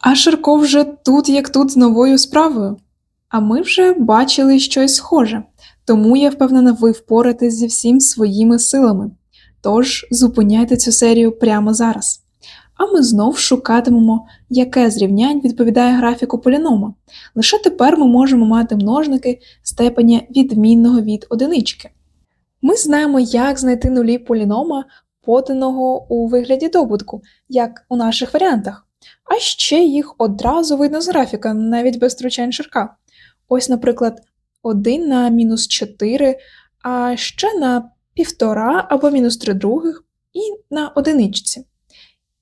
А Ширко вже тут, як тут, з новою справою. А ми вже бачили щось схоже, тому я впевнена, ви впоратесь зі всім своїми силами. Тож зупиняйте цю серію прямо зараз. А ми знов шукатимемо, яке з рівнянь відповідає графіку полінома. Лише тепер ми можемо мати множники степеня відмінного від одинички. Ми знаємо, як знайти нулі полінома, поданого у вигляді добутку, як у наших варіантах. А ще їх одразу видно з графіка, навіть без втручань ширка. Ось, наприклад, 1 на мінус 4, а ще на 1,5 або мінус 3 других і на одиничці.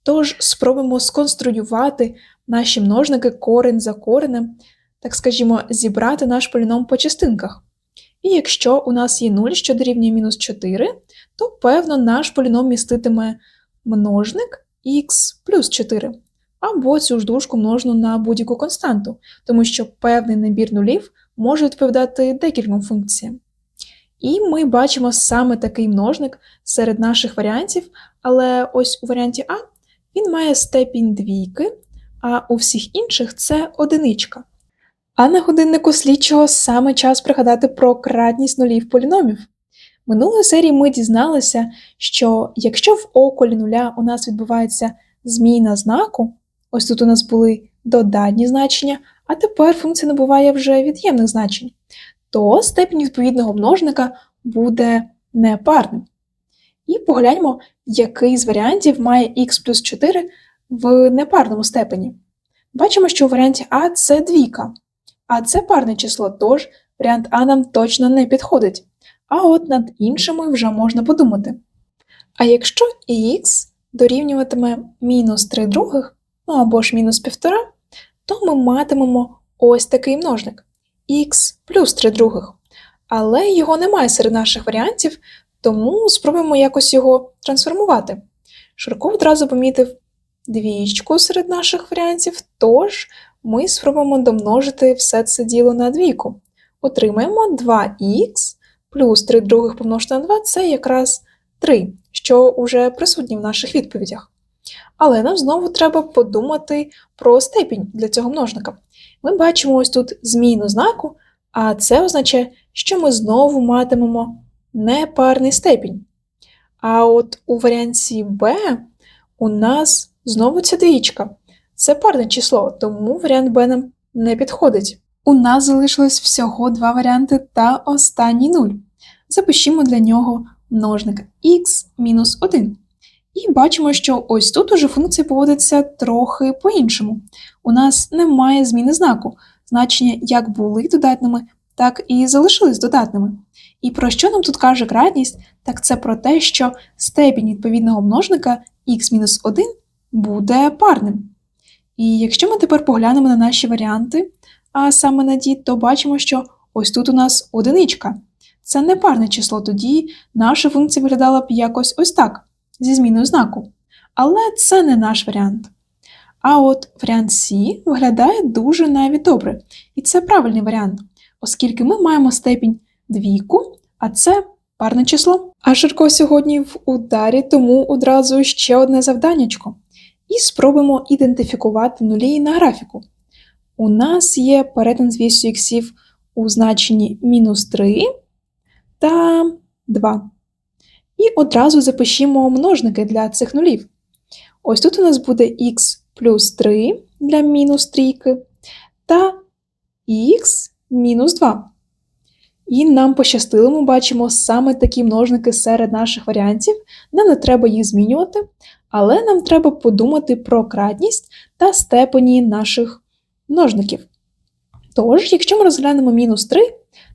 Тож спробуємо сконструювати наші множники корень за коренем, так скажімо, зібрати наш поліном по частинках. І якщо у нас є 0, що дорівнює мінус 4, то певно наш поліном міститиме множник х плюс 4, або цю ж дужку множну на будь-яку константу, тому що певний набір нулів може відповідати декільком функціям. І ми бачимо саме такий множник серед наших варіантів, але ось у варіанті А він має степінь двійки, а у всіх інших це одиничка. А на годиннику слідчого саме час пригадати про кратність нулів поліномів. Минулої серії ми дізналися, що якщо в околі нуля у нас відбувається зміна знаку, ось тут у нас були додатні значення, а тепер функція набуває вже від'ємних значень, то степінь відповідного множника буде непарним. І погляньмо, який з варіантів має х плюс 4 в непарному степені. Бачимо, що у варіанті А це двійка, а це парне число, тож варіант А нам точно не підходить. А от над іншими вже можна подумати. А якщо х дорівнюватиме мінус 3 других, ну або ж мінус 1,5, то ми матимемо ось такий множник х плюс 3 других. Але його немає серед наших варіантів, тому спробуємо якось його трансформувати. Широко одразу помітив двічку серед наших варіантів, тож ми спробуємо домножити все це діло на двійку. Отримаємо 2х плюс 3 других помножити на 2 це якраз 3, що вже присутні в наших відповідях. Але нам знову треба подумати про степінь для цього множника. Ми бачимо ось тут зміну знаку, а це означає, що ми знову матимемо непарний степінь. А от у варіанті Б у нас знову ця двічка. Це парне число, тому варіант Б нам не підходить. У нас залишилось всього два варіанти та останній 0. Запишімо для нього множник х-1. І бачимо, що ось тут уже функція поводиться трохи по-іншому. У нас немає зміни знаку. Значення як були додатними, так і залишились додатними. І про що нам тут каже кратність? Так це про те, що степінь відповідного множника х-1 буде парним. І якщо ми тепер поглянемо на наші варіанти, а саме на ді, то бачимо, що ось тут у нас одиничка. Це не парне число, тоді наша функція виглядала б якось ось так, зі зміною знаку. Але це не наш варіант. А от варіант С виглядає дуже навіть добре, і це правильний варіант, оскільки ми маємо степінь двійку, а це парне число. А Ширко сьогодні в ударі, тому одразу ще одне завданнячко. І спробуємо ідентифікувати нулі на графіку. У нас є перетин з вісю іксів у значенні мінус 3 та 2. І одразу запишімо множники для цих нулів. Ось тут у нас буде х плюс 3 для мінус трійки та х мінус 2. І нам пощастило, ми бачимо саме такі множники серед наших варіантів. Нам не треба їх змінювати, але нам треба подумати про кратність та степені наших множників. Тож, якщо ми розглянемо мінус 3,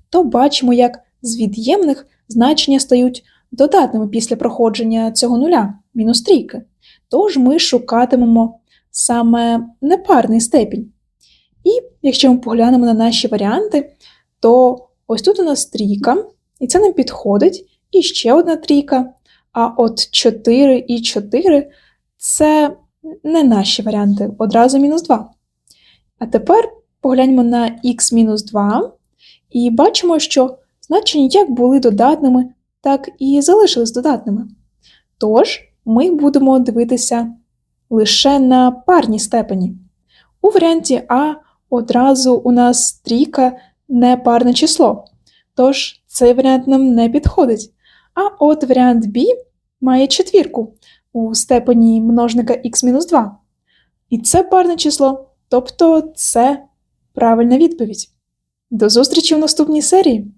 то бачимо, як з від'ємних значення стають додатними після проходження цього нуля, мінус трійки. Тож ми шукатимемо саме непарний степінь. І якщо ми поглянемо на наші варіанти, то ось тут у нас трійка, і це нам підходить, і ще одна трійка. А от 4 і 4 це не наші варіанти, одразу мінус 2. А тепер погляньмо на х-2 і бачимо, що значення як були додатними, так і залишились додатними. Тож ми будемо дивитися лише на парні степені. У варіанті А одразу у нас трійка не парне число, тож цей варіант нам не підходить. А от варіант Б має четвірку у степені множника х-2. І це парне число, тобто це правильна відповідь. До зустрічі в наступній серії!